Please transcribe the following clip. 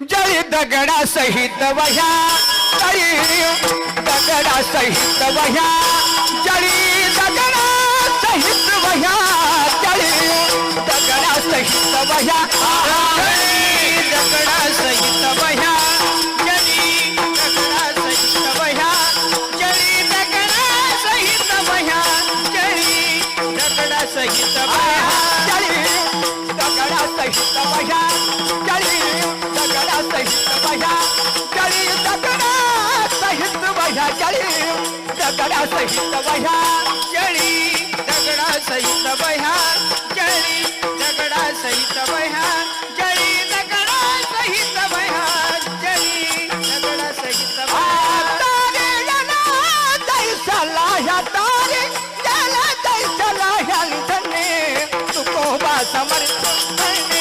जळी दगडा सहित वह्या जळी दगडा सहित वह्या जळी दगडा सहित वह्या जळी दगडा सहित वह्या दगडा सहित वह्या चाळी दगडा सहित वह्या चाळी दगडा सहित चळी दगडा सहित वह्या चळी दगडा सहित वह्या चळी दगडा सहित वह्या सहित समर्थ